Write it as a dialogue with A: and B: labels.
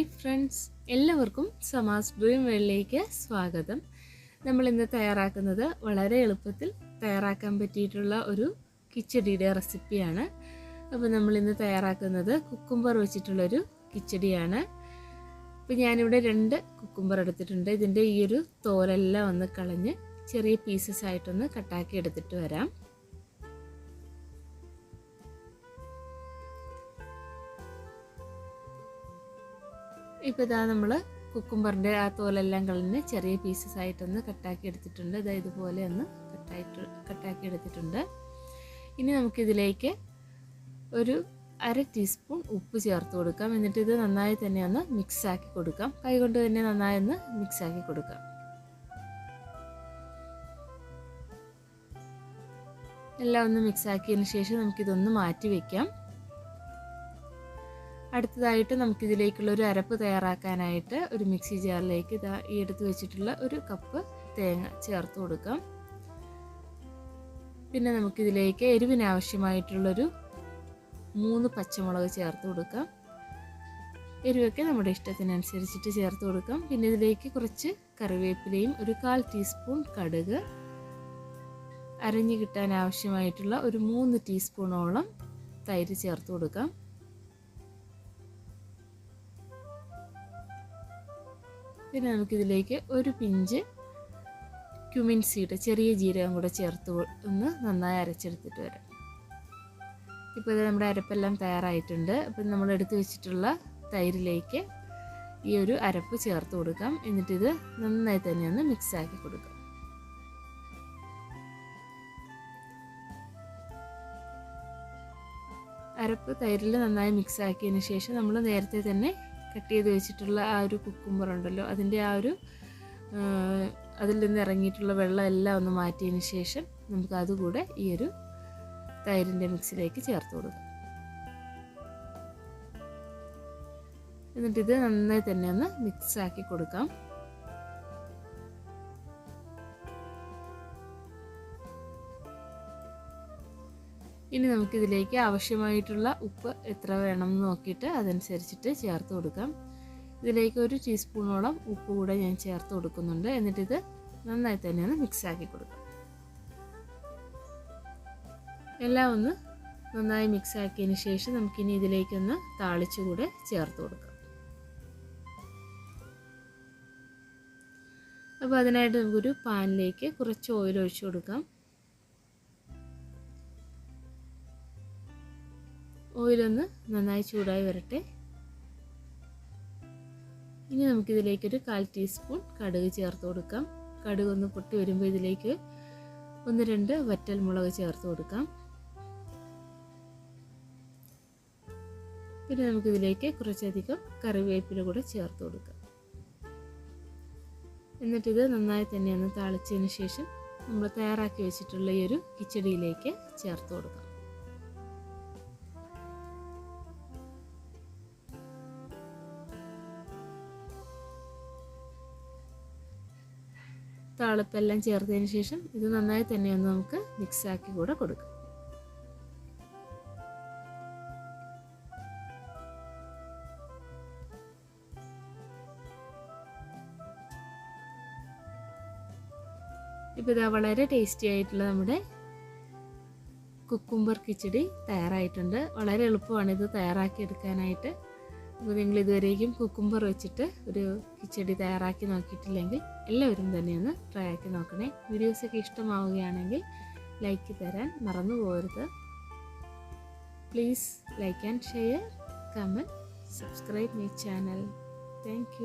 A: Friends എല്ലാവർക്കും സമാസ് dream വേളിലേക്ക് സ്വാഗതം. നമ്മൾ ഇന്ന് തയ്യാറാക്കുന്നത് വളരെ എളുപ്പത്തിൽ തയ്യാറാക്കാൻ പറ്റിയിട്ടുള്ള ഒരു കിച്ചടിയുടെ റെസിപ്പിയാണ്. അപ്പോൾ നമ്മൾ ഇന്ന് തയ്യാറാക്കുന്നത് കുക്കുംബർ വെച്ചിട്ടുള്ളൊരു കിച്ചടിയാണ്. അപ്പോൾ ഞാനിവിടെ രണ്ട് കുക്കുംബർ എടുത്തിട്ടുണ്ട്. ഇതിന്റെ ഈ ഒരു തോലെല്ലാം ഒന്ന് കളഞ്ഞ് ചെറിയ പീസസ് ആയിട്ടൊന്ന് കട്ടാക്കി എടുത്തിട്ട് വരാം. ഇപ്പോൾ ഇതാ നമ്മൾ കുക്കുംബറിന്റെ ആ തോലെല്ലാം കളഞ്ഞ് ചെറിയ പീസസ് ആയിട്ടൊന്ന് കട്ടാക്കി എടുത്തിട്ടുണ്ട്. ഇതാ ഇതുപോലെ ഒന്ന് കട്ടായിട്ട് കട്ടാക്കി എടുത്തിട്ടുണ്ട്. ഇനി നമുക്കിതിലേക്ക് ഒരു അര ടീസ്പൂൺ ഉപ്പ് ചേർത്ത് കൊടുക്കാം. എന്നിട്ട് ഇത് നന്നായി തന്നെ ഒന്ന് മിക്സാക്കി കൊടുക്കാം. കൈകൊണ്ട് തന്നെ നന്നായി ഒന്ന് മിക്സാക്കി കൊടുക്കാം. എല്ലാം ഒന്ന് മിക്സാക്കിയതിന് ശേഷം നമുക്കിതൊന്ന് മാറ്റി വയ്ക്കാം അടുത്തതായിട്ട് നമുക്കിതിലേക്കുള്ള ഒരു അരപ്പ് തയ്യാറാക്കാനായിട്ട് ഒരു മിക്സി ജാറിലേക്ക് ഇതാ ഈ എടുത്ത് വെച്ചിട്ടുള്ള ഒരു കപ്പ് തേങ്ങ ചേർത്ത് കൊടുക്കാം. പിന്നെ നമുക്കിതിലേക്ക് എരിവിന് ആവശ്യമായിട്ടുള്ളൊരു മൂന്ന് പച്ചമുളക് ചേർത്ത് കൊടുക്കാം. എരിവൊക്കെ നമ്മുടെ ഇഷ്ടത്തിനനുസരിച്ചിട്ട് ചേർത്ത് കൊടുക്കാം. പിന്നെ ഇതിലേക്ക് കുറച്ച് കറിവേപ്പിലയും ഒരു കാൽ ടീസ്പൂൺ കടുക് അരഞ്ഞു കിട്ടാൻ ആവശ്യമായിട്ടുള്ള ഒരു മൂന്ന് ടീസ്പൂണോളം തൈര് ചേർത്ത് കൊടുക്കാം. പിന്നെ നമുക്കിതിലേക്ക് ഒരു പിഞ്ച് ക്യുമിൻ സീഡ് ചെറിയ ജീരകം കൂടെ ചേർത്ത് ഒന്ന് നന്നായി അരച്ചെടുത്തിട്ട് വരാം. ഇപ്പോൾ ഇത് നമ്മുടെ അരപ്പെല്ലാം തയ്യാറായിട്ടുണ്ട്. അപ്പം നമ്മൾ എടുത്തു വെച്ചിട്ടുള്ള തൈരിലേക്ക് ഈ ഒരു അരപ്പ് ചേർത്ത് കൊടുക്കാം. എന്നിട്ടിത് നന്നായി തന്നെ ഒന്ന് മിക്സാക്കി കൊടുക്കാം. അരപ്പ് തൈരിൽ നന്നായി മിക്സാക്കിയതിന് ശേഷം നമ്മൾ നേരത്തെ തന്നെ കട്ട് ചെയ്ത് വെച്ചിട്ടുള്ള ആ ഒരു കുക്കുംബർ ഉണ്ടല്ലോ. അതിന്റെ ആ ഒരു അതിൽ നിന്ന് ഇറങ്ങിയിട്ടുള്ള വെള്ളം എല്ലാം ഒന്ന് മാറ്റിയതിന് ശേഷം നമുക്ക് അതുകൂടെ ഈ ഒരു തൈരിന്റെ മിക്സിലേക്ക് ചേർത്ത് കൊടുക്കാം. എന്നിട്ടിത് നന്നായി തന്നെ ഒന്ന് മിക്സ് ആക്കി കൊടുക്കാം. ഇനി നമുക്കിതിലേക്ക് ആവശ്യമായിട്ടുള്ള ഉപ്പ് എത്ര വേണം എന്ന് നോക്കിയിട്ട് അതനുസരിച്ചിട്ട് ചേർത്ത് കൊടുക്കാം. ഇതിലേക്ക് ഒരു ടീസ്പൂണോളം ഉപ്പ് കൂടെ ഞാൻ ചേർത്ത് കൊടുക്കുന്നുണ്ട്. എന്നിട്ടിത് നന്നായി തന്നെ ഒന്ന് മിക്സ് ആക്കി കൊടുക്കാം. എല്ലാം ഒന്ന് നന്നായി മിക്സാക്കിയതിന് ശേഷം നമുക്കിനി ഇതിലേക്കൊന്ന് താളിച്ചുകൂടെ ചേർത്ത് കൊടുക്കാം. അപ്പോൾ അതിനായിട്ട് നമുക്കൊരു പാനിലേക്ക് കുറച്ച് ഓയിൽ ഒഴിച്ചു കൊടുക്കാം. ഓയിലൊന്ന് നന്നായി ചൂടായി വരട്ടെ. ഇനി നമുക്കിതിലേക്കൊരു കാൽ ടീസ്പൂൺ കടുക് ചേർത്ത് കൊടുക്കാം. കടുക് ഒന്ന് പൊട്ടി വരുമ്പോൾ ഇതിലേക്ക് ഒന്ന് രണ്ട് വറ്റൽ മുളക് ചേർത്ത് കൊടുക്കാം. പിന്നെ നമുക്കിതിലേക്ക് കുറച്ചധികം കറിവേപ്പില കൂടെ ചേർത്ത് കൊടുക്കാം. എന്നിട്ടിത് നന്നായി തന്നെ ഒന്ന് താളിച്ചതിന് ശേഷം നമ്മൾ തയ്യാറാക്കി വെച്ചിട്ടുള്ള ഈ ഒരു കിച്ചടിയിലേക്ക് ചേർത്ത് കൊടുക്കാം. താളിപ്പെല്ലാം ചേർത്തതിന് ശേഷം ഇത് നന്നായി തന്നെ ഒന്ന് നമുക്ക് മിക്സ് ആക്കി കൂടെ കൊടുക്കാം. ഇപ്പോൾ ഇതാ വളരെ ടേസ്റ്റി ആയിട്ടുള്ള നമ്മുടെ കുക്കുംബർ കിച്ചടി തയ്യാറായിട്ടുണ്ട്. വളരെ എളുപ്പമാണ് ഇത് തയ്യാറാക്കി എടുക്കാനായിട്ട്. അപ്പോൾ നിങ്ങൾ ഇതുവരേക്കും കുക്കുംബർ വെച്ചിട്ട് ഒരു കിച്ചടി തയ്യാറാക്കി നോക്കിയിട്ടില്ലെങ്കിൽ എല്ലാവരും തന്നെ ഒന്ന് ട്രൈ ആക്കി നോക്കണേ. വീഡിയോസൊക്കെ ഇഷ്ടമാവുകയാണെങ്കിൽ ലൈക്ക് തരാൻ മറന്നു പോകരുത്. Please like and share comment subscribe my channel thank